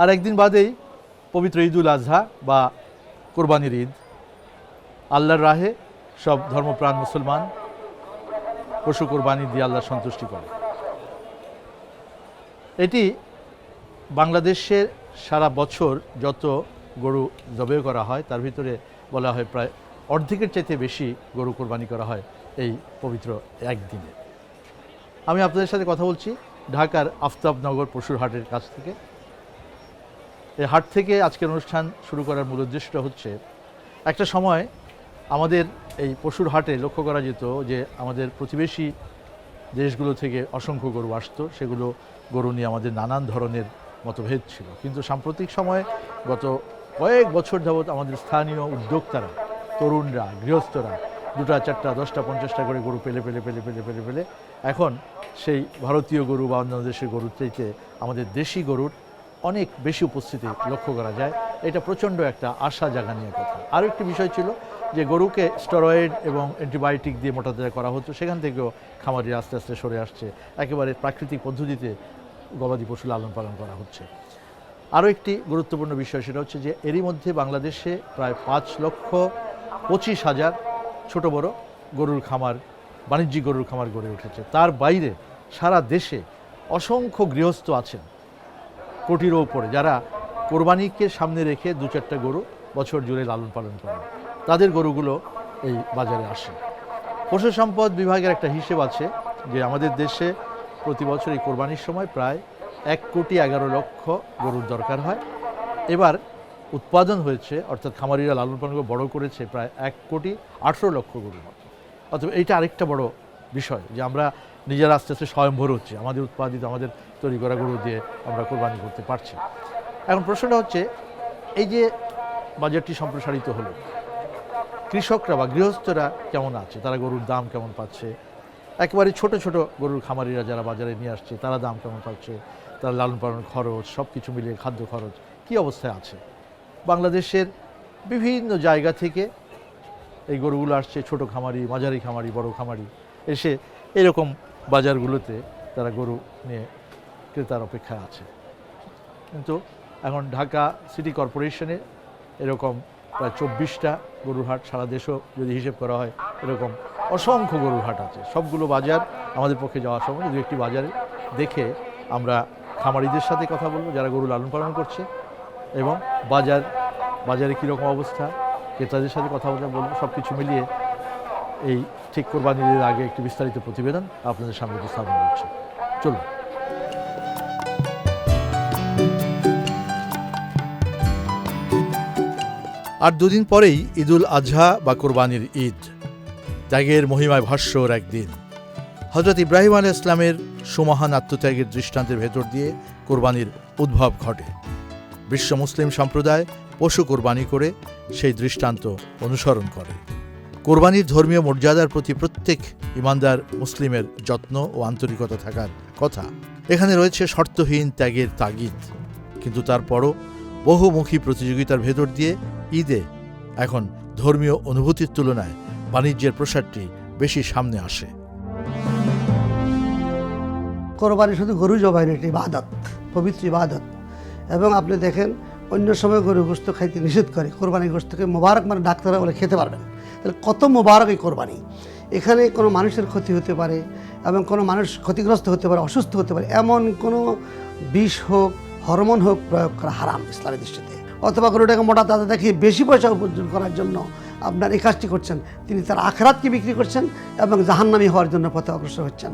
আর একদিন বাদেই পবিত্র ঈদুল আজহা বা কোরবানির ঈদ। আল্লাহর রাহে সব ধর্মপ্রাণ মুসলমান পশু কোরবানি দিয়ে আল্লাহর সন্তুষ্টি করে। এটি বাংলাদেশের সারা বছর যত গরু জবে করা হয়, তার ভিতরে বলা হয় প্রায় অর্ধেকের চাইতে বেশি গরু কোরবানি করা হয় এই পবিত্র একদিনে। আমি আপনাদের সাথে কথা বলছি ঢাকার আফতাবনগর পশুর হাটের কাছ থেকে। এই হাট থেকে আজকের অনুষ্ঠান শুরু করার মূল উদ্দেশ্যটা হচ্ছে, একটা সময় আমাদের এই পশুর হাটে লক্ষ্য করা যেত যে আমাদের প্রতিবেশী দেশগুলো থেকে অসংখ্য গরু আসতো, সেগুলো গরু নিয়ে আমাদের নানান ধরনের মতভেদ ছিল। কিন্তু সাম্প্রতিক সময়ে গত কয়েক বছর যাবৎ আমাদের স্থানীয় উদ্যোক্তারা, তরুণরা, গৃহস্থরা দুটা, চারটা, দশটা, পঞ্চাশটা করে গরু পেলে পেলে পেলে পেলে পেলে পেলে, এখন সেই ভারতীয় গরু বা অন্যান্য দেশের গরুর চাইতে আমাদের দেশি গরুর অনেক বেশি উপস্থিতি লক্ষ্য করা যায়। এটা প্রচণ্ড একটা আশা জাগানিয়া কথা। আরও একটি বিষয় ছিল যে গরুকে স্টেরয়েড এবং অ্যান্টিবায়োটিক দিয়ে মোটাতাজা করা হতো সেখান থেকেও খামারি আস্তে আস্তে সরে আসছে। একেবারে প্রাকৃতিক পদ্ধতিতে গবাদি পশু লালন পালন করা হচ্ছে। আরও একটি গুরুত্বপূর্ণ বিষয় সেটা হচ্ছে যে এরই মধ্যে বাংলাদেশে প্রায় পাঁচ লক্ষ পঁচিশ হাজার ছোট বড় গরুর খামার, বাণিজ্যিক গরুর খামার গড়ে উঠেছে। তার বাইরে সারা দেশে অসংখ্য গৃহস্থ আছেন। কোটিরও উপরে যারা কোরবানিকে সামনে রেখে দু চারটা গরু বছর জুড়ে লালন পালন করেন, তাদের গরুগুলো এই বাজারে আসে। পশু সম্পদ বিভাগের একটা হিসেব আছে যে আমাদের দেশে প্রতি বছর এই কোরবানির সময় প্রায় এক কোটি এগারো লক্ষ গরুর দরকার হয়। এবার উৎপাদন হয়েছে, অর্থাৎ খামারিরা লালন পালন করে বড় করেছে প্রায় এক কোটি আঠেরো লক্ষ গরুর মতো। অথবা এইটা আরেকটা বড় বিষয় যে আমরা নিজেরা আস্তে আস্তে স্বয়ংভর হচ্ছে। আমাদের উৎপাদিত, আমাদের তৈরি করা গরু দিয়ে আমরা কোরবানি করতে পারছি। এখন প্রশ্নটা হচ্ছে, এই যে বাজারটি সম্প্রসারিত হলো, কৃষকরা বা গৃহস্থরা কেমন আছে? তারা গরুর দাম কেমন পাচ্ছে? একেবারে ছোট ছোট গরুর খামারিরা যারা বাজারে নিয়ে আসছে, তারা দাম কেমন পাচ্ছে? তারা লালন পালন খরচ সব কিছু মিলিয়ে খাদ্য খরচ কী অবস্থায় আছে? বাংলাদেশের বিভিন্ন জায়গা থেকে এই গরুগুলো আসছে, ছোট খামারি, মাঝারি খামারি, বড় খামারি, এসে এরকম বাজারগুলোতে তারা গরু নিয়ে ক্রেতার অপেক্ষায় আছে। কিন্তু এখন ঢাকা সিটি কর্পোরেশনে এরকম প্রায় চব্বিশটা গরুর হাট সারা দেশও যদি হিসেব করা হয়, এরকম অসংখ্য গরুর হাট আছে। সবগুলো বাজার আমাদের পক্ষে যাওয়া সম্ভব দু একটি বাজারে দেখে আমরা খামারিদের সাথে কথা বলব, যারা গরু লালন পালন করছে এবং বাজার, বাজারে কীরকম অবস্থা, ক্রেতাদের সাথে কথা বলে বলব সব কিছু মিলিয়ে এই ঠিক কোরবানির আগে একটি বিস্তারিত প্রতিবেদন আপনাদের সামনে উপস্থাপন করছি। চলুন। আর দুদিন পরেই ঈদুল আজহা বা কোরবানির ঈদ ত্যাগের মহিমায় ভাষ্যর একদিন। হজরত ইব্রাহিম আলী ইসলামের সুমহান আত্মত্যাগের দৃষ্টান্তের ভেতর দিয়ে কোরবানির উদ্ভব ঘটে। বিশ্ব মুসলিম সম্প্রদায় পশু কোরবানি করে সেই দৃষ্টান্ত অনুসরণ করে। কোরবানির ধর্মীয় মর্যাদার প্রতি প্রত্যেক ইমানদার মুসলিমের যত্ন ও আন্তরিকতা থাকার কথা। এখানে রয়েছে শর্তহীন ত্যাগের তাগিদ। কিন্তু তারপরও বহুমুখী প্রতিযোগিতার ভেতর দিয়ে ঈদে এখন ধর্মীয় অনুভূতির তুলনায় বাণিজ্যের প্রসারটি বেশি সামনে আসে। কোরবানি শুধু গরু জবাই না এটি ইবাদত, পবিত্র ইবাদত। এবং আপনি দেখেন, অন্য সময় গরু গোস্ত খাইতে নিষেধ করে কোরবানি গোস্তকে মোবারক মানে ডাক্তাররা বলে খেতে পারবেন তাহলে কত মোবারক এই কোরবানি? এখানে কোনো মানুষের ক্ষতি হতে পারে এবং কোনো মানুষ ক্ষতিগ্রস্ত হতে পারে, অসুস্থ হতে পারে, এমন কোনো বিষ হোক, হরমোন হোক প্রয়োগ করা হারাম ইসলামের দৃষ্টিতে। অথবা গরুটাকে মোটা তাতে দেখিয়ে বেশি পয়সা উপার্জন করার জন্য আপনার এই কাজটি করছেন, তিনি তার আখরাতকে বিক্রি করছেন এবং জাহান্নামি হওয়ার জন্য পথে অগ্রসর হচ্ছেন।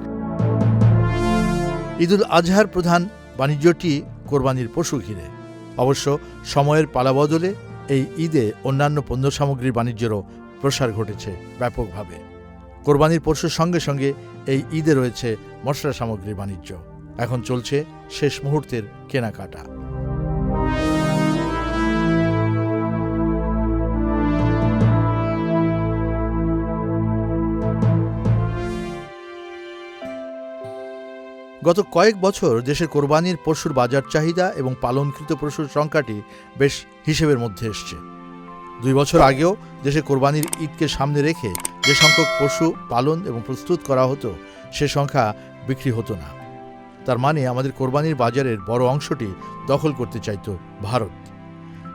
ঈদুল আজহার প্রধান বাণিজ্যটি কোরবানির পশু ঘিরে। অবশ্য সময়ের পালাবদলে এই ঈদে অন্যান্য পণ্য সামগ্রীর বাণিজ্যেরও প্রসার ঘটেছে ব্যাপকভাবে। কোরবানির পশুর সঙ্গে সঙ্গে এই ঈদে রয়েছে মশলা সামগ্রীর বাণিজ্য। এখন চলছে শেষ মুহূর্তের কেনাকাটা। গত কয়েক বছর দেশের কোরবানির পশুর বাজার চাহিদা এবং পালনকৃত পশুর সংখ্যাটি বেশ হিসেবের মধ্যে এসছে। দুই বছর আগেও দেশে কোরবানির ঈদকে সামনে রেখে যে সংখ্যক পশু পালন এবং প্রস্তুত করা হতো, সে সংখ্যা বিক্রি হতো না। তার মানে আমাদের কোরবানির বাজারের বড় অংশটি দখল করতে চাইতো ভারত।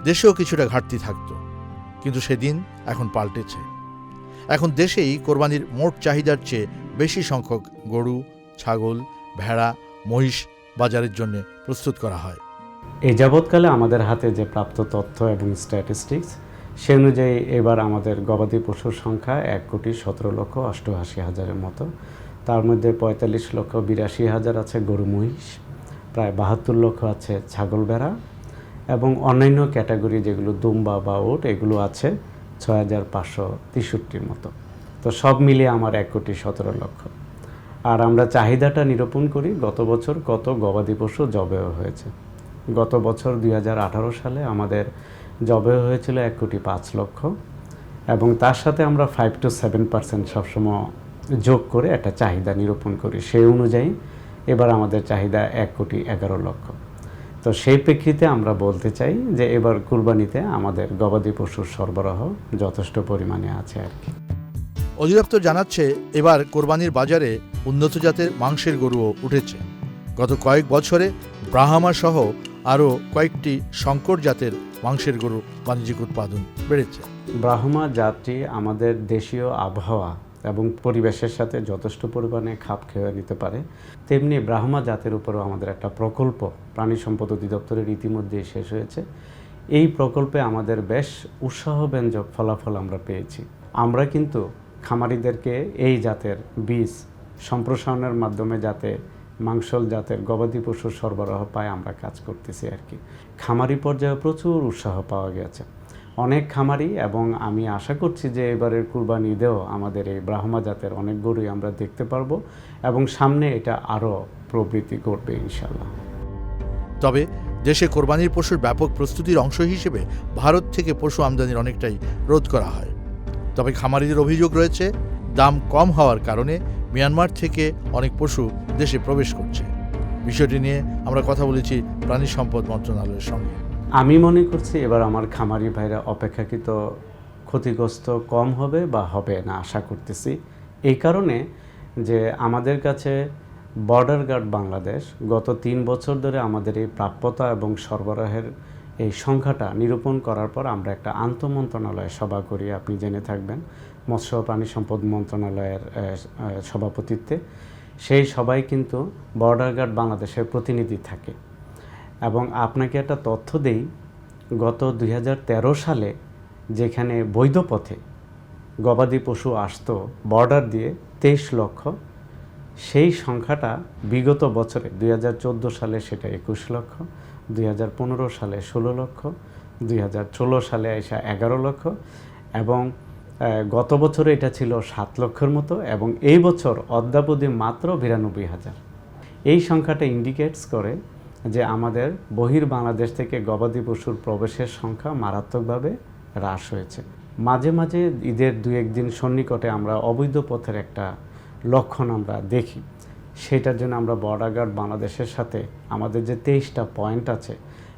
দেশেও কিছুটা ঘাটতি থাকতো, কিন্তু সেদিন এখন পাল্টেছে। এখন দেশেই কোরবানির মোট চাহিদার চেয়ে বেশি সংখ্যক গরু, ছাগল, ভেড়া, মহিষ বাজারের জন্য প্রস্তুত করা হয়। এই যাবৎকালে আমাদের হাতে যে প্রাপ্ত তথ্য এবং স্ট্যাটিস্টিক্স সে অনুযায়ী এবার আমাদের গবাদি পশুর সংখ্যা এক কোটি সতেরো লক্ষ অষ্টআশি হাজারের মতো। তার মধ্যে পঁয়তাল্লিশ লক্ষ বিরাশি হাজার আছে গরু, মহিষ, প্রায় বাহাত্তর লক্ষ আছে ছাগল ভেড়া এবং অন্যান্য ক্যাটাগরি যেগুলো দুম্বা বা ওট, এগুলো আছে ছয় হাজার পাঁচশো তেষট্টির মতো। তো সব মিলিয়ে আমার এক কোটি সতেরো লক্ষ। আর আমরা চাহিদাটা নিরূপণ করি, গত বছর কত গবাদি পশু জবেও হয়েছে। গত বছর দু হাজার আঠারো সালে আমাদের জবে হয়েছিল এক কোটি পাঁচ লক্ষ এবং তার সাথে আমরা ফাইভ টু সেভেন পার্সেন্ট সবসময় যোগ করে একটা চাহিদা নিরূপণ করি। সেই অনুযায়ী এবার আমাদের চাহিদা এক কোটি এগারো লক্ষ। তো সেই প্রেক্ষিতে আমরা বলতে চাই যে এবার কুরবানিতে আমাদের গবাদি পশুর সরবরাহ যথেষ্ট পরিমাণে আছে আর কি। অধিদপ্তর জানাচ্ছে এবার কোরবানির বাজারে উন্নত জাতের মাংসের গরুও উঠেছে। গত কয়েক বছরে ব্রাহ্মা সহ আরও কয়েকটি শঙ্কর জাতের মাংসের গরু বাণিজ্যিক উৎপাদন বেড়েছে। ব্রাহ্মা জাতটি আমাদের দেশীয় আবহাওয়া এবং পরিবেশের সাথে যথেষ্ট পরিমাণে খাপ খেয়ে নিতে পারে। তেমনি ব্রাহ্মা জাতের উপরও আমাদের একটা প্রকল্প, প্রাণী সম্পদ অধিদপ্তরের ইতিমধ্যেই শেষ হয়েছে। এই প্রকল্পে আমাদের বেশ উৎসাহব্যঞ্জক ফলাফল আমরা পেয়েছি। আমরা কিন্তু খামারিদেরকে এই জাতের বীজ সম্প্রসারণের মাধ্যমে যাতে মাংসল জাতের গবাদি পশুর সরবরাহ পায় আমরা কাজ করতেছি আর কি। খামারি পর্যায়ে প্রচুর উৎসাহ পাওয়া গেছে। অনেক খামারি এবং আমি আশা করছি যে এবারের কুরবানি ঈদেও আমাদের এই ব্রাহ্মা জাতের অনেক গরুই আমরা দেখতে পারব এবং সামনে এটা আরও প্রবৃদ্ধি করবে ইনশাল্লাহ তবে দেশে কোরবানির পশুর ব্যাপক প্রস্তুতির অংশ হিসেবে ভারত থেকে পশু আমদানির অনেকটাই রোধ করা হয়। তবে খামারিদের অভিযোগ রয়েছে, দাম কম হওয়ার কারণে মিয়ানমার থেকে অনেক পশু দেশে প্রবেশ করছে। বিষয়টি নিয়ে আমরা কথা বলেছি প্রাণী সম্পদ মন্ত্রণালয়ের সঙ্গে। আমি মনে করছি এবার আমার খামারি ভাইরা অপেক্ষাকৃত ক্ষতিগ্রস্ত কম হবে বা হবে না, আশা করতেছি। এই কারণে যে আমাদের কাছে বর্ডার গার্ড বাংলাদেশ গত তিন বছর ধরে আমাদের এই প্রাপ্যতা এবং সরবরাহের এই সংখ্যাটা নিরূপণ করার পর আমরা একটা আন্তঃমন্ত্রণালয় সভা করি, আপনি জেনে থাকবেন। মৎস্য প্রাণী সম্পদ মন্ত্রণালয়ের সভাপতিত্বে। সেই সবাই কিন্তু বর্ডার গার্ড বাংলাদেশের প্রতিনিধি থাকে। এবং আপনাকে একটা তথ্য দেই, গত দুই হাজার তেরো সালে যেখানে বৈধ পথে গবাদি পশু আসতো বর্ডার দিয়ে তেইশ লক্ষ, সেই সংখ্যাটা বিগত বছরে, দুই হাজার চোদ্দ সালে সেটা একুশ লক্ষ, দুই হাজার পনেরো সালে ষোলো লক্ষ, দুই হাজার ষোলো সালে এসে এগারো লক্ষ এবং গত বছরে এটা ছিল সাত লক্ষের মতো এবং এই বছর অদ্যাবধি মাত্র বিরানব্বই হাজার। এই সংখ্যাটা ইন্ডিকেটস করে যে আমাদের বহির বাংলাদেশ থেকে গবাদি পশুর প্রবেশের সংখ্যা মারাত্মকভাবে হ্রাস হয়েছে। মাঝে মাঝে ঈদের দু একদিন সন্নিকটে আমরা অবৈধ পথের একটা লক্ষণ আমরা দেখি। সেটার জন্য আমরা বর্ডার গার্ড বাংলাদেশের সাথে আমাদের যে তেইশটা পয়েন্ট আছে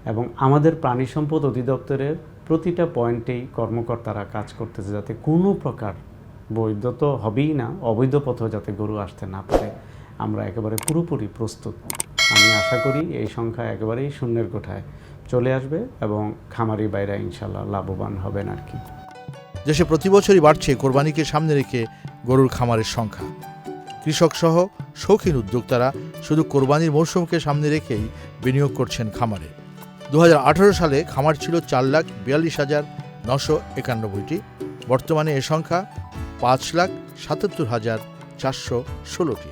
এবং আমাদের প্রাণী সম্পদ অধিদপ্তরের প্রতিটা পয়েন্টেই কর্মকর্তারা কাজ করতেছে যাতে কোনো প্রকার বৈধ তো হবেই না, অবৈধ পথেও যাতে গরু আসতে না পারে। আমরা একেবারে পুরোপুরি প্রস্তুত। আমি আশা করি এই সংখ্যা একেবারেই শূন্যের কোঠায় চলে আসবে এবং খামারি বাইরা ইনশাল্লাহ লাভবান হবেন আর কি। দেশে প্রতি বছরই বাড়ছে, কোরবানিকে সামনে রেখে গরুর খামারের সংখ্যা। কৃষক সহ শৌখিন উদ্যোক্তারা শুধু কোরবানির মৌসুমকে সামনে রেখেই বিনিয়োগ করছেন খামারে। দু হাজার আঠেরো সালে খামার ছিল চার লাখ বিয়াল্লিশ হাজার নশো একানব্বইটি বর্তমানে এ সংখ্যা পাঁচ লাখ সাতাত্তর হাজার চারশো ষোলোটি।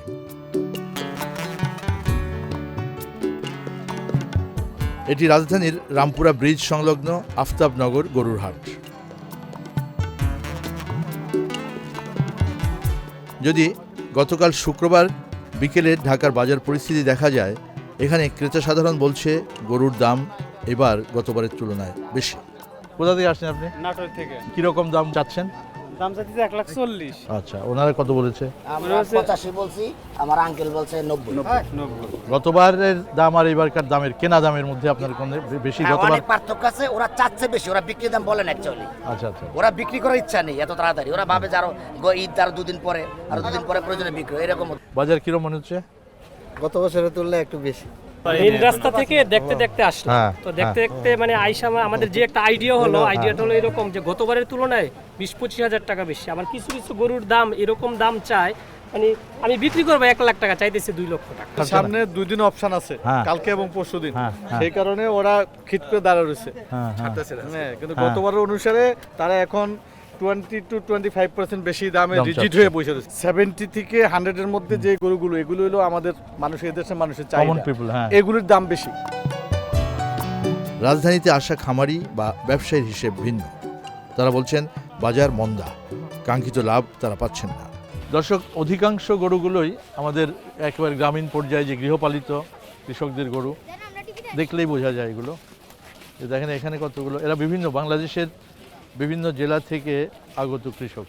এটি রাজধানীর রামপুরা ব্রিজ সংলগ্ন আফতাবনগর গরুর হাট। যদি গতকাল শুক্রবার বিকেলে ঢাকার বাজার পরিস্থিতি দেখা যায়, এখানে ক্রেতা সাধারণ বলছে গরুর দাম এবার গতবারের তুলনায় বেশি। কোথা থেকে আসছেন আপনি? নাটোর থেকে। কীরকম দাম চাচ্ছেন? দাম চাচ্ছি এক লাখ চল্লিশ আচ্ছা ওনারা কত বলেছে? আমরা পঁচাশি বলছি আমার আঙ্কেল বলছে নব্বই। নব্বই গতবারের দাম আর এবারকার দামের কেনা দামের মধ্যে আপনার কোন বেশি হ্যাঁ, গতবার অনেক পার্থক্য আছে ওরা চাচ্ছে বেশি ওরা বিক্রি দাম বলেন অ্যাকচুয়ালি আচ্ছা আচ্ছা ওরা বিক্রি করার ইচ্ছা নেই এত তাড়াতাড়ি। ওরা ভাবে যে আরও ঈদ আরও দুদিন পরে আরও দুদিন পরে প্রয়োজনে বিক্রি এরকম। বাজার কিরম মনে হচ্ছে? গত বছরের তুলনায় একটু বেশি। মেইন রাস্তা থেকে দেখতে দেখতে আসলাম। হ্যাঁ, তো দেখতে দেখতে মানে আইসা আমাদের যে একটা আইডিয়া হলো আইডিয়াটা হলো এরকম যে গতবারের তুলনায় বিশ পঁচিশ হাজার টাকা বেশি। আবার কিছু কিছু গরুর দাম এরকম দাম চায় মানে আমি বিক্রি করব এক লাখ টাকা চাইতেছি দুই লক্ষ টাকা। সামনে দুই দিন অপশন আছে হ্যাঁ। কালকে এবং পরশু দিন। হ্যাঁ, হ্যাঁ। সেই কারণে ওরা খিট করে দাঁড়া রয়েছে। হ্যাঁ হ্যাঁ। হ্যাঁ কিন্তু হ্যাঁ। গতবারের অনুসারে তারা এখন twenty two twenty five percent বেশি দামে রিজিট হয়ে বসে রয়েছে। সেভেন্টি থেকে হান্ড্রেডের মধ্যে যে গরুগুলো এগুলো হলো আমাদের মানুষের দেশের মানুষের চাহিদা। পিপল হ্যাঁ। এগুলোর দাম বেশি। রাজধানীতে আসা খামারি বা ব্যবসায়ীর হিসেব ভিন্ন। তারা বলছেন বাজার মন্দা। কাঙ্ক্ষিত লাভ তারা পাচ্ছেন না। দর্শক অধিকাংশ গরুগুলোই আমাদের একেবারে গ্রামীণ পর্যায়ে যে গৃহপালিত কৃষকদের গরু দেখলেই বোঝা যায় এগুলো। দেখেন এখানে কতগুলো এরা বিভিন্ন বাংলাদেশের বিভিন্ন জেলা থেকে আগত কৃষক।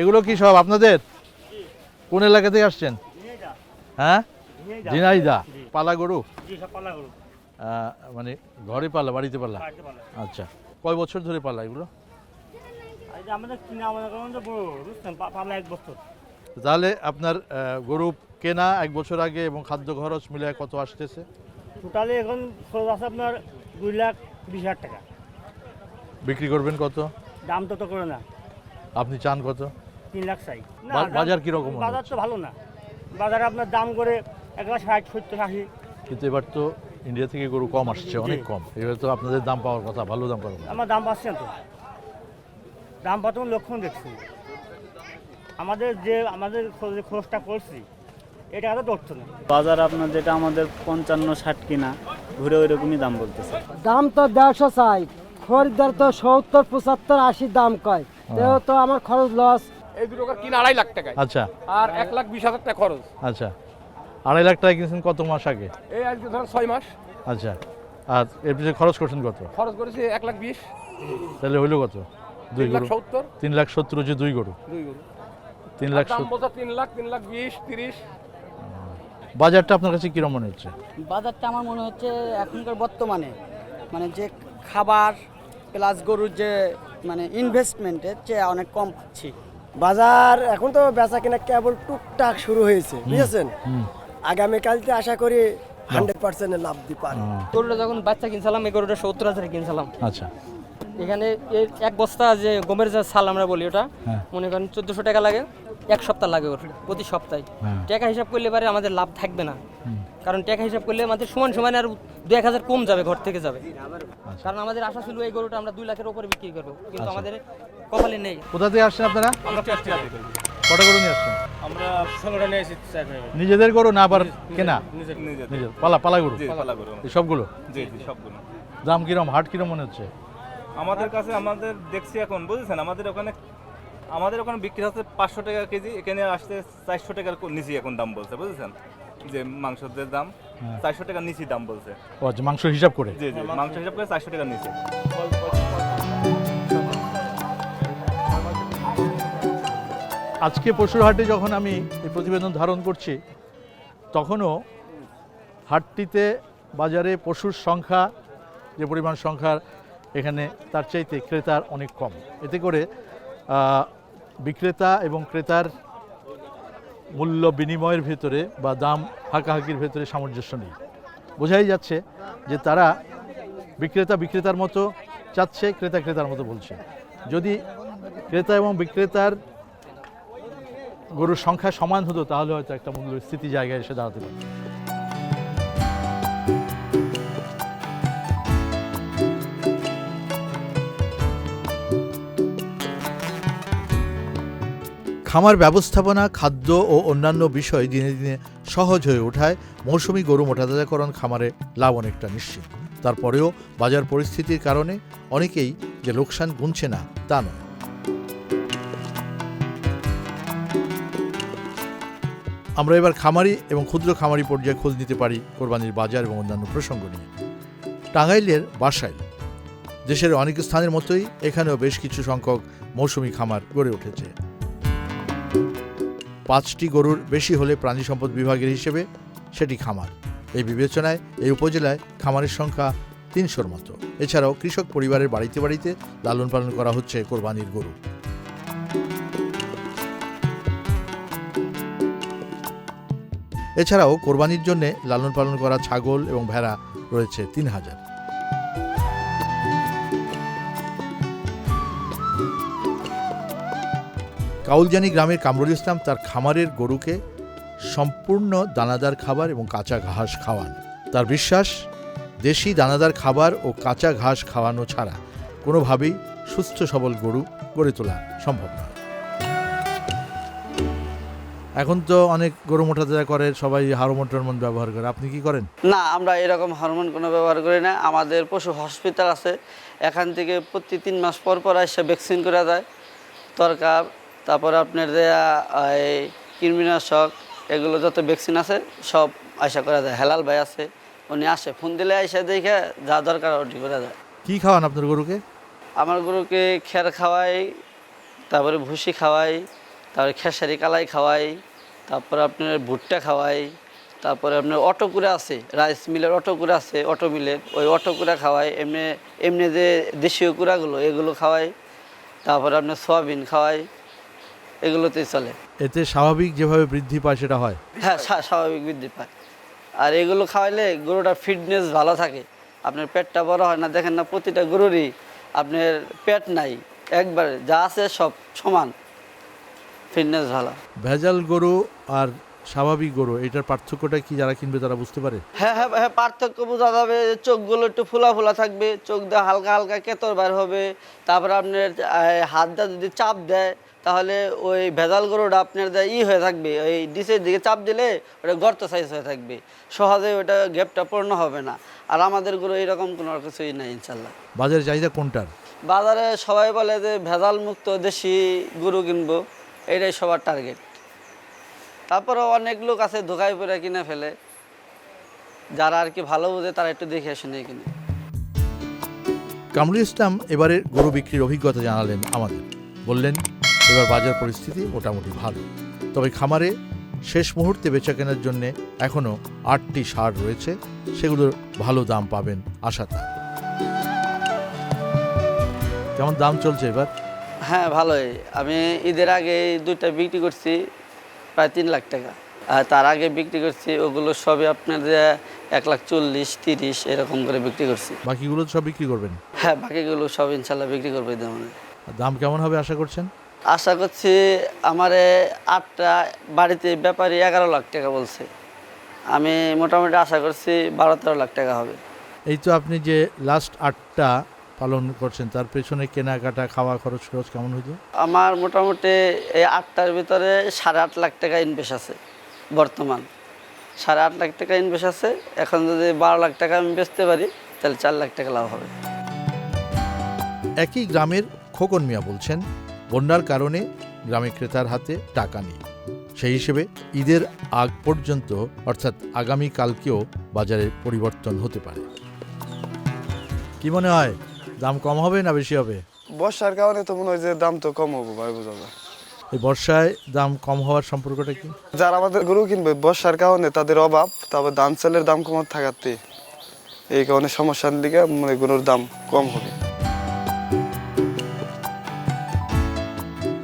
এগুলো কি সব আপনাদের? কোন এলাকা থেকে আসছেন? হ্যাঁ? ঝিনাইদা। পালা গরু? মানে ঘরে পালা, বাড়িতে পালা? আচ্ছা। কয় বছর ধরে পালা এগুলো? তাহলে আপনার গরু কেনা এক বছর আগে এবং খাদ্য খরচ মিলে কত আসতেছে? টোটালি এখন খরচ আছে আপনার দুই লাখ বিশ হাজার টাকা। বিক্রি করবেন কত? দাম তো তো করে না। আপনি চান কত? তিন লাখ চাই না, বা- দাম- বাজার কীরকম বাজার তো ভালো না। বাজারে আপনার দাম করে এক লাখ ষাট সত্তর আশি। কিন্তু এবার তো ইন্ডিয়া থেকে গরু কম আসছে অনেক কম। এবার তো আপনাদের দাম পাওয়ার কথা ভালো দাম পাওয়ার কথা। আমার দাম পাচ্ছেন তো। দাম পাতন লক্ষণ দেখছি আমাদের যে আমাদের খো- যে খরচটা করছি এটা এত ধরতো না। বাজার আপনার যেটা আমাদের পঞ্চান্ন ষাট কিনা ঘুরে ওই রকমই দাম বলতেছে। দাম তো দেড়শো চাই খরিদ্দার তো সত্তর পঁচাত্তর আশি দাম কয়। তেও তো আমার খরচ লস। এই দুটো কিনা আড়াই লাখ টাকায়। আচ্ছা। আর এক লাখ বিশ হাজার টাকা খরচ। আচ্ছা। আড়াই লাখ টাকা কিনছেন কত মাস আগে? এই আজকে ধরেন ছয় মাস। আচ্ছা। আর এর পিছনে খরচ করছেন কত? খরচ করেছি এক লাখ বিশ। তাহলে হইল কত? দুই লাখ গরু। সত্তর। তিন লাখ সত্তর হচ্ছে দুই গরু। দুই গরু। তিন লাখ সত্তর। তিন লাখ তিন লাখ বিশ তিরিশ। বাজারটা আপনার কাছে কিরম মনে হচ্ছে? বাজারটা আমার মনে হচ্ছে এখনকার বর্তমানে। মানে যে খাবার প্লাস গরুর যে মানে ইনভেস্টমেন্টের চেয়ে অনেক কম পাচ্ছি। বাজার এখন তো বেচা কিনা কেবল টুকটাক শুরু হয়েছে বুঝেছেন? আগামীকালতে আশা করি হান্ড্রেড পার্সেন্টের লাভ দিতে পারে গরুটা যখন বাচ্চা কিনছিলাম এই গরুটা সত্তর হাজারে কিনছিলাম। আচ্ছা। এখানে এর এক বস্তা যে গমের যে সাল আমরা বলি ওটা হ্যাঁ। মনে করেন চোদ্দশো টাকা লাগে এক সপ্তাহ লাগে ওর প্রতি সপ্তাহে। হ্যাঁ। টাকা হিসাব করলে পারে আমাদের লাভ থাকবে না। কারণ টাকা হিসাব করলে আমাদের সমান সমান আর দু এক হাজার কম যাবে ঘর থেকে যাবে। আচ্ছা। কারণ আমাদের আশা ছিল এই গরুটা আমরা দুই লাখের উপরে বিক্রি করব। কিন্তু আমাদের কপালে নেই। কোথা থেকে আসছেন আপনারা? কটা গরু নিয়ে আসছেন? আমরা ষোলোটা নিয়ে এসেছি নিজেদের গরু না আবার কেনা? নিজের পালা পালা গরু? সবগুলো? জি জি সবগুলো। দাম কিরম হাট কিরম মনে হচ্ছে? আমাদের কাছে আমাদের দেখছি এখন বুঝেছেন? আমাদের ওখানে আমাদের ওখানে বিক্রি হচ্ছে পাঁচশো টাকা কেজি এখানে আসতে চারশো টাকার নিচে এখন দাম বলছে বুঝেছেন? যে মাংসের দাম চারশো টাকার নিচে দাম বলছে। ও আচ্ছা মাংস হিসাব করে? জি জি মাংস হিসাব করে চারশো টাকার নিচে। আজকে পশুর হাটে যখন আমি এই প্রতিবেদন ধারণ করছি তখনও হাটটিতে বাজারে পশুর সংখ্যা যে পরিমাণ সংখ্যার এখানে তার চাইতে ক্রেতার অনেক কম। এতে করে বিক্রেতা এবং ক্রেতার মূল্য বিনিময়ের ভেতরে বা দাম হাঁকাহাঁকির ভেতরে সামঞ্জস্য নেই। বোঝাই যাচ্ছে যে তারা বিক্রেতা বিক্রেতার মতো চাচ্ছে, ক্রেতা ক্রেতার মতো বলছে। যদি ক্রেতা এবং বিক্রেতার গরুর সংখ্যা সমান হতো, তাহলে হয়তো একটা মূল্য স্থিতি জায়গায় এসে দাঁড়াতে পারত। খামার ব্যবস্থাপনা, খাদ্য ও অন্যান্য বিষয় দিনে দিনে সহজ হয়ে ওঠায়। মৌসুমি গরু মোটাতাজাকরণ খামারে লাভ অনেকটা নিশ্চিত। তারপরেও বাজার পরিস্থিতির কারণে অনেকেই যে লোকসান গুনছে না, তা নয়। আমরা এবার খামারি এবং ক্ষুদ্র খামারি পর্যায়ে খোঁজ নিতে পারি কোরবানির বাজার এবং অন্যান্য প্রসঙ্গ নিয়ে। টাঙ্গাইলের বাসাইল দেশের অনেক স্থানের মতোই এখানেও বেশ কিছু সংখ্যক মৌসুমি খামার গড়ে উঠেছে। পাঁচটি গরুর বেশি হলে প্রাণী সম্পদ বিভাগের হিসেবে সেটি খামার। এই বিবেচনায় এই উপজেলায় খামারের সংখ্যা তিনশোর মতো। এছাড়াও কৃষক পরিবারের বাড়িতে বাড়িতে লালন পালন করা হচ্ছে কোরবানির গরু। এছাড়াও কোরবানির জন্য লালন পালন করা ছাগল এবং ভেড়া রয়েছে তিন হাজার। কাউলজানি গ্রামের কামরুল ইসলাম তার খামারের গরুকে সম্পূর্ণ দানাদার খাবার এবং কাঁচা ঘাস খাওয়ান। তার বিশ্বাস, দেশি দানাদার খাবার ও কাঁচা ঘাস খাওয়ানো ছাড়া কোনোভাবেই সুস্থ সবল গরু গড়ে তোলা সম্ভব নয়। এখন তো অনেক গরু মোটা তাজা করে, সবাই হারমোন টরমোন ব্যবহার করে। আপনি কি করেন? না, আমরা এরকম হরমোন কোনো ব্যবহার করি না। আমাদের পশু হসপিটাল আছে। এখান থেকে প্রতি তিন মাস পর পর এসে ভ্যাকসিন করা যায়। দরকার তারপরে আপনার যে এই কৃমিনাশক এগুলো যত ভ্যাকসিন আছে সব আশা করা যায়। হেলাল ভাই আছে উনি আসে। ফোন দিলে এসে দেখে যা দরকার ওটি করা যায় কি খাওয়ান আপনার গরুকে? আমার গরুকে খের খাওয়াই তারপরে ভুসি খাওয়াই তারপরে খেসারি কালাই খাওয়াই তারপরে আপনার ভুট্টা খাওয়াই তারপরে আপনার অটো কুড়া আছে রাইস মিলের অটো কুড়া আছে অটো মিলের ওই অটো কুড়া খাওয়াই এমনি এমনি যে দেশীয় কুড়াগুলো এগুলো খাওয়াই তারপরে আপনার সয়াবিন খাওয়াই এগুলোতেই চলে। এতে স্বাভাবিক যেভাবে বৃদ্ধি পায় সেটা হয়? হ্যাঁ স্বাভাবিক বৃদ্ধি পায়। আর এগুলো খাওয়াইলে গরুটার ফিটনেস ভালো থাকে। আপনার পেটটা বড় হয় না দেখেন না প্রতিটা গরুরই আপনার পেট নাই। একবারে যা আছে সব সমান। ফিটনেস ভালো। ভেজাল গরু আর স্বাভাবিক গরু এটার পার্থক্যটা কি যারা কিনবে তারা বুঝতে পারে? হ্যাঁ হ্যাঁ হ্যাঁ পার্থক্য বোঝা যাবে। চোখগুলো একটু ফোলা ফোলা থাকবে চোখ দিয়ে হালকা হালকা কেতর বার হবে। তারপর আপনার হাত দিয়ে যদি চাপ দেয় তাহলে ওই ভেজাল গরুটা আপনার ই হয়ে থাকবে ওই ডিসের দিকে চাপ দিলে ওটা গর্ত সাইজ হয়ে থাকবে। সহজে ওটা গ্যাপটা পূর্ণ হবে না। আর আমাদের গরু এরকম কোনো কিছুই নাই ইনশাল্লাহ বাজারে চাহিদা কোনটার? বাজারে সবাই বলে যে ভেজাল মুক্ত দেশি গরু কিনবো এটাই সবার টার্গেট তারপরে অনেক লোক আছে ধোকায় পরে কিনে ফেলে। যারা আর কি ভালো বোঝে তারা একটু দেখে শুনে কিনে। কামরুল ইসলাম এবারের গরু বিক্রির অভিজ্ঞতা জানালেন আমাদের। বললেন এবার বাজার পরিস্থিতি মোটামুটি ভালো। তবে খামারে শেষ মুহূর্তে বেচা কেনার জন্য এখনও আটটি সার রয়েছে সেগুলোর ভালো দাম পাবেন আশা তার কেমন দাম চলছে এবার? হ্যাঁ ভালোই। আমি ঈদের আগে দুইটা বিক্রি করছি প্রায় তিন লাখ টাকা। আর তার আগে বিক্রি করছি ওগুলো সবই আপনার এক লাখ চল্লিশ তিরিশ এরকম করে বিক্রি করছি। বাকিগুলো তো সব বিক্রি করবেন? হ্যাঁ বাকিগুলো সব ইনশাল্লাহ বিক্রি করব দামে দাম কেমন হবে আশা করছেন? আশা করছি আমারে আটটা বাড়িতে ব্যাপারী এগারো লাখ টাকা বলছে। আমি মোটামুটি আশা করছি বারো তেরো লাখ টাকা হবে। এই তো আপনি যে লাস্ট আটটা পালন করছেন তার পেছনে কেনাকাটা খাওয়া খরচ খরচ কেমন হইতো আমার মোটামুটি এই আটটার ভিতরে সাড়ে আট লাখ টাকা ইনভেস্ট আছে বর্তমান। সাড়ে আট লাখ টাকা ইনভেস্ট আছে এখন যদি বারো লাখ টাকা আমি বেচতে পারি তাহলে চার লাখ টাকা লাভ হবে। একই গ্রামের খোকন মিয়া বলছেন বন্যার কারণে গ্রামে ক্রেতার হাতে টাকা নেই। সেই হিসেবে ঈদের আগ পর্যন্ত অর্থাৎ আগামী কালকেও বাজারে পরিবর্তন হতে পারে। কি মনে হয় দাম কম হবে না বেশি হবে? বর্ষার কারণে তো মনে হয় যে দাম তো কম হবে ভাই বোঝা যায় এই বর্ষায় দাম কম হওয়ার সম্পর্কটা কি? যারা আমাদের গরু কিনবে বর্ষার কারণে তাদের অভাব তারপর ধান চালের দাম কম থাকাতে। এই কারণে সমস্যার দিকে মানে গরুর দাম কম হবে।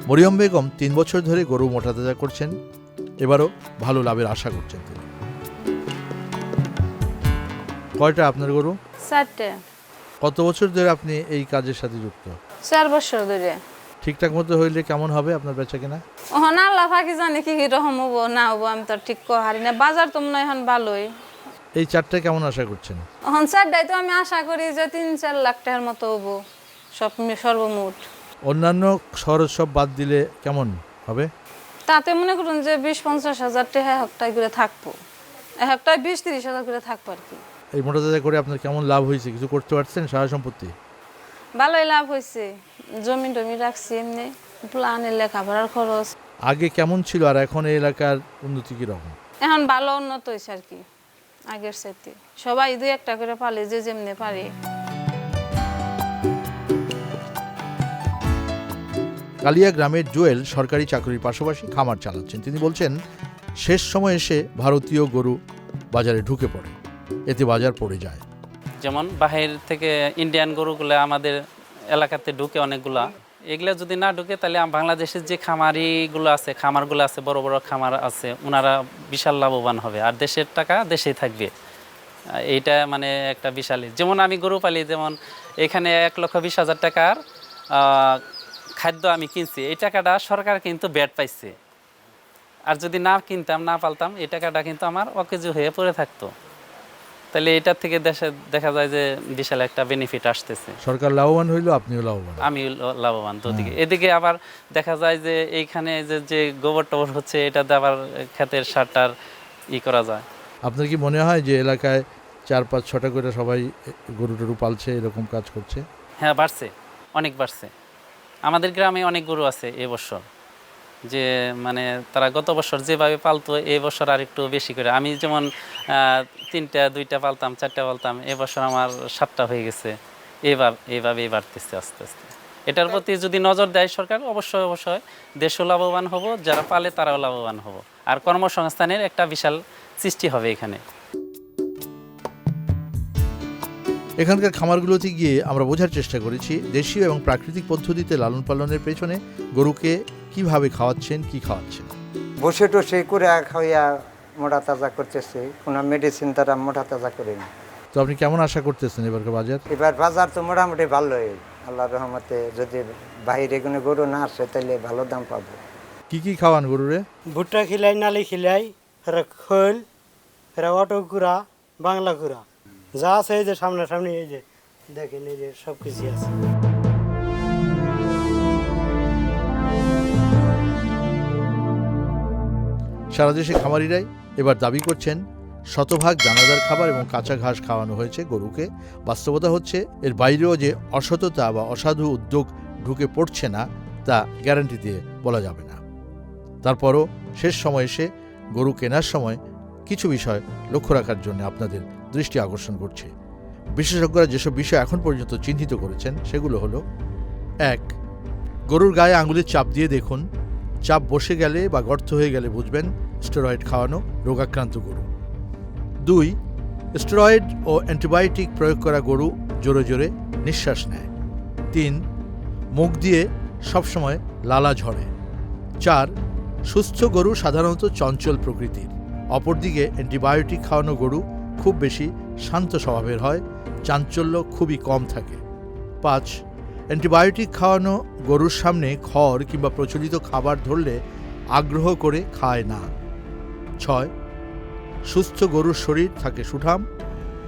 মরিয়ম বেগম তিন বছর ধরে গরু মোটা তাজা করছেন এবারও ভালো লাভের আশা করছেন তিনি। কয়টা আপনার গরু? চারটে। কত বছর ধরে আপনি এই কাজের সাথে যুক্ত? চার বছর ধরে। ঠিকঠাক মতো হইলে কেমন হবে আপনার বেচা কেনা ওহন আল্লাহ ফাঁকি জানি কি কি রকম হব না হব আমি তো ঠিক কহারি না। বাজার তো মনে এখন ভালোই। এই চারটা কেমন আশা করছেন? ওহন চারটায় তো আমি আশা করি যে তিন চার লাখ টাকার মতো হব সব সর্বমোট। অন্যান্য খরচ সব বাদ দিলে কেমন হবে? তাতে মনে করুন যে বিশ পঞ্চাশ হাজার টাকা একটাই করে থাকব। একটাই বিশ তিরিশ হাজার করে থাকব আর কি। এই মোটা তাজা করে আপনার কেমন লাভ হয়েছে? কিছু করতে পারছেন? সারা সম্পত্তি? ভালোই লাভ হয়েছে। জমি টমি রাখছি এমনি। প্লানের লেখাপড়ার খরচ। আগে কেমন ছিল আর এখন এই এলাকার উন্নতি কীরকম? এখন ভালো উন্নত হয়েছে আর কি আগের সাথে সবাই দুই একটা করে পালে যে যেমনি পারে। কালিয়া গ্রামের জুয়েল সরকারি চাকরির পাশাপাশি খামার চালাচ্ছেন। তিনি বলছেন, শেষ সময় এসে ভারতীয় গরু বাজারে ঢুকে পড়ে। এতে বাজার পড়ে যায়। যেমন বাহির থেকে ইন্ডিয়ান গরুগুলো আমাদের এলাকাতে ঢুকে অনেকগুলা। এগুলো যদি না ঢুকে, তাহলে বাংলাদেশের যে খামারিগুলো আছে, খামারগুলো আছে, বড় বড় খামার আছে ওনারা বিশাল লাভবান হবে। আর দেশের টাকা দেশেই থাকবে। এইটা মানে একটা বিশাল যেমন আমি গরু পালি, যেমন এখানে এক লক্ষ বিশ হাজার টাকার খাদ্য আমি কিনছি এই টাকাটা সরকার কিন্তু ব্যাট পাইছে। আর যদি না কিনতাম না পালতাম এই টাকাটা কিন্তু আমার অকেজু হয়ে পড়ে থাকতো। তাহলে এটার থেকে দেশে দেখা যায় যে বিশাল একটা বেনিফিট আসতেছে। সরকার লাভবান হইল আপনিও লাভবান। আমি লাভবান দুদিকে এদিকে আবার দেখা যায় যে এইখানে যে যে গোবর টোবর হচ্ছে এটাতে আবার ক্ষেতের সারটার ই করা যায়। আপনার কি মনে হয় যে এলাকায় চার পাঁচ ছটা করে সবাই গরু টরু পালছে এরকম কাজ করছে? হ্যাঁ বাড়ছে। অনেক বাড়ছে। আমাদের গ্রামে অনেক গরু আছে এবছর যে মানে তারা গত বছর যেভাবে পালতো এই বছর আর একটু বেশি করে। আমি যেমন তিনটা, দুইটা পালতাম, চারটা পালতাম এবছর আমার সাতটা হয়ে গেছে। এবার এইভাবেই বাড়তেছে আস্তে আস্তে। এটার প্রতি যদি নজর দেয় সরকার, অবশ্যই অবশ্যই দেশও লাভবান হব, যারা পালে তারাও লাভবান হব। আর কর্মসংস্থানের একটা বিশাল সৃষ্টি হবে এখানে। এখানকার খামারগুলোতে গিয়ে আমরা বোঝার চেষ্টা করেছি দেশীয় এবং প্রাকৃতিক পদ্ধতিতে লালন পালনের পেছনে গরুকে কীভাবে খাওয়াচ্ছেন কি খাওয়াচ্ছেন? বসে টসে করে খাইয়া মোটা তাজা করতেছে কোনো মেডিসিন তারা মোটা তাজা করেনি তো আপনি কেমন আশা করতেছেন এবারকার বাজার? এবার বাজার তো মোটামুটি ভালোই আল্লাহর রহমতে যদি বাইরে কোনো গরু না আসে তাহলে ভালো দাম পাবো। কি কি খাওয়ান গরুরে? ভুট্টা খিলাই নালি খিলাই খোল অটো কুড়া বাংলা কুড়া যা আছে এই যে সামনাসামনি এই যে দেখেন এই যে সব কিছু আছে। সারা দেশে খামারিরাই এবার দাবি করছেন, শতভাগ দানাদার খাবার এবং কাঁচা ঘাস খাওয়ানো হয়েছে গরুকে। বাস্তবতা হচ্ছে, এর বাইরেও যে অসততা বা অসাধু উদ্যোগ ঢুকে পড়ছে না, তা গ্যারান্টি দিয়ে বলা যাবে না। তারপরও শেষ সময় এসে গরু কেনার সময় কিছু বিষয় লক্ষ্য রাখার জন্য আপনাদের দৃষ্টি আকর্ষণ করছে। বিশেষজ্ঞরা যেসব বিষয় এখন পর্যন্ত চিহ্নিত করেছেন, সেগুলো হলো, এক, গরুর গায়ে আঙুলের চাপ দিয়ে দেখুন। চাপ বসে গেলে বা গর্ত হয়ে গেলে বুঝবেন স্টেরয়েড খাওয়ানো রোগাক্রান্ত গরু। দুই, স্টেরয়েড ও অ্যান্টিবায়োটিক প্রয়োগ করা গরু জোরে জোরে নিঃশ্বাস নেয়। তিন, মুখ দিয়ে সবসময় লালা ঝরে। চার, সুস্থ গরু সাধারণত চঞ্চল প্রকৃতির। অপরদিকে অ্যান্টিবায়োটিক খাওয়ানো গরু খুব বেশি শান্ত স্বভাবের হয়, চাঞ্চল্য খুবই কম থাকে। পাঁচ, অ্যান্টিবায়োটিক খাওয়ানো গরুর সামনে খড় কিংবা প্রচলিত খাবার ধরলে আগ্রহ করে খায় না। ছয়, সুস্থ গরুর শরীর থাকে সুঠাম,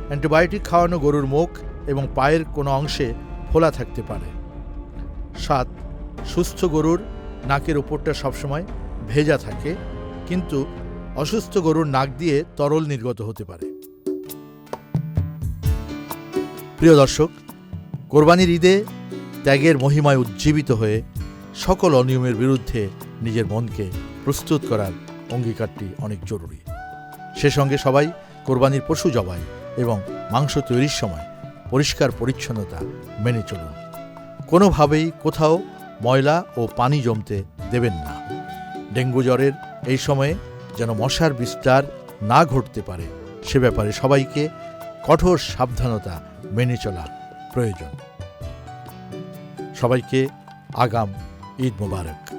অ্যান্টিবায়োটিক খাওয়ানো গরুর মুখ এবং পায়ের কোনো অংশে ফোলা থাকতে পারে। সাত, সুস্থ গরুর নাকের ওপরটা সবসময় ভেজা থাকে, কিন্তু অসুস্থ গরুর নাক দিয়ে তরল নির্গত হতে পারে। প্রিয় দর্শক, কোরবানির ঈদে ত্যাগের মহিমায় উজ্জীবিত হয়ে সকল অনিয়মের বিরুদ্ধে নিজের মনকে প্রস্তুত করার অঙ্গীকারটি অনেক জরুরি। সে সঙ্গে সবাই কোরবানির পশু জবাই এবং মাংস তৈরির সময় পরিষ্কার পরিচ্ছন্নতা মেনে চলুন। কোনোভাবেই কোথাও ময়লা ও পানি জমতে দেবেন না। ডেঙ্গু জ্বরের এই সময়ে যেন মশার বিস্তার না ঘটতে পারে, সে ব্যাপারে সবাইকে কঠোর সাবধানতা মেনে চলা প্রয়োজন। সবাইকে আগাম ঈদ মোবারক।